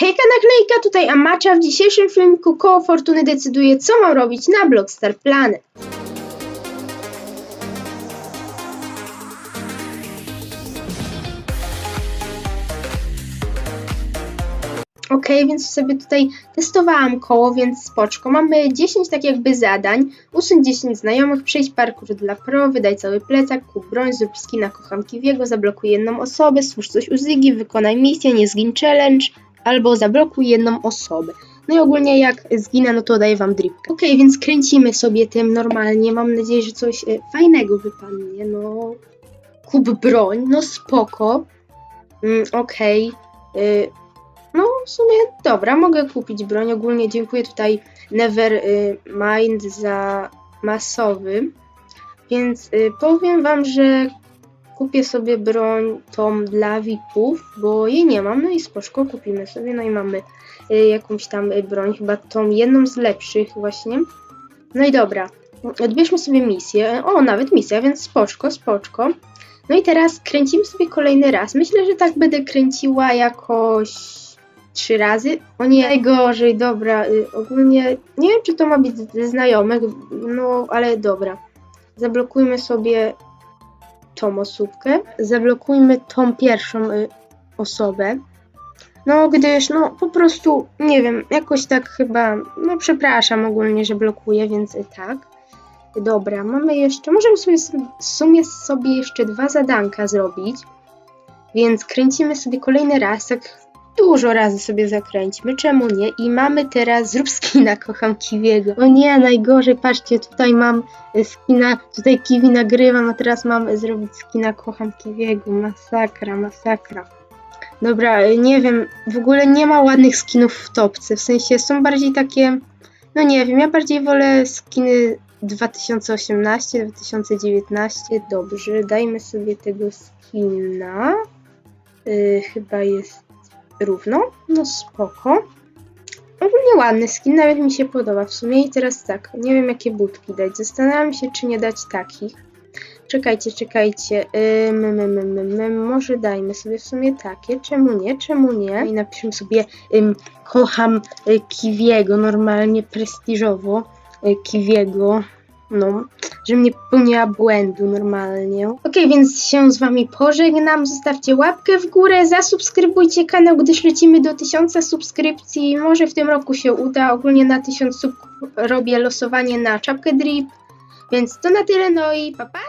Hejka naklejka, tutaj Amacza. W dzisiejszym filmiku koło fortuny decyduje, co mam robić na Blockstar Planet. Okej, więc sobie tutaj testowałam koło, więc spoczko. Mamy 10 tak jakby zadań. Usuń 10 znajomych, przejść parkour dla pro, wydaj cały plecak, kup broń, zrób skina kocham Kiwiego, zablokuj jedną osobę, stwórz coś u wykonaj misję, nie zgin challenge, albo zablokuj jedną osobę. No i ogólnie jak zginę, no to daję wam dripkę. Okej, więc kręcimy sobie tym normalnie. Mam nadzieję, że coś e, fajnego wypadnie. No, kup broń, no spoko. Mm, Okej. y, no, w sumie dobra, mogę kupić broń. Ogólnie dziękuję tutaj Never y, Mind za masowy. Więc y, powiem wam, że kupię sobie broń tą dla VIP-ów, bo jej nie mam. No i spoczko, kupimy sobie. No i mamy y, jakąś tam y, broń, chyba tą jedną z lepszych właśnie. No i dobra, odbierzmy sobie misję. O, nawet misja, więc spoczko, spoczko. No i teraz kręcimy sobie kolejny raz. Myślę, że tak będę kręciła jakoś trzy razy. O nie, najgorzej, dobra. Y, ogólnie nie wiem, czy to ma być ze znajomych, no ale dobra. Zablokujmy sobie tą osóbkę. Zablokujmy tą pierwszą y, osobę. No, gdyż, no, po prostu, nie wiem, jakoś tak chyba, no, przepraszam ogólnie, że blokuję, więc y, tak. Dobra, mamy jeszcze, możemy sobie w sumie sobie jeszcze dwa zadanka zrobić. Więc kręcimy sobie kolejny raz, tak dużo razy sobie zakręćmy, czemu nie? I mamy teraz, zrób skina, kocham Kiwiego. O nie, najgorzej, patrzcie, tutaj mam y, skina, tutaj Kiwi nagrywam, a teraz mam zrobić skina, kocham Kiwiego. Masakra, masakra. Dobra, y, nie wiem, w ogóle nie ma ładnych skinów w topce, w sensie są bardziej takie, no nie wiem, ja bardziej wolę skiny 2018, 2019, dobrze, dajmy sobie tego skina, yy, chyba jest równo, no spoko. Ogólnie ładny skin, nawet mi się podoba w sumie. I teraz tak, nie wiem jakie budki dać, zastanawiam się czy nie dać takich. Czekajcie, czekajcie, ym, ym, ym, ym, ym, może dajmy sobie w sumie takie, czemu nie, czemu nie? I napiszmy sobie, ym, kocham y, Kiwiego, normalnie prestiżowo, y, Kiwiego, no, żebym nie popełniła błędu normalnie. Okej, więc się z wami pożegnam. Zostawcie łapkę w górę, zasubskrybujcie kanał, gdyż lecimy do 1000 subskrypcji. Może w tym roku się uda. Ogólnie na 1000 sub robię losowanie na czapkę drip. Więc to na tyle, no i papatki!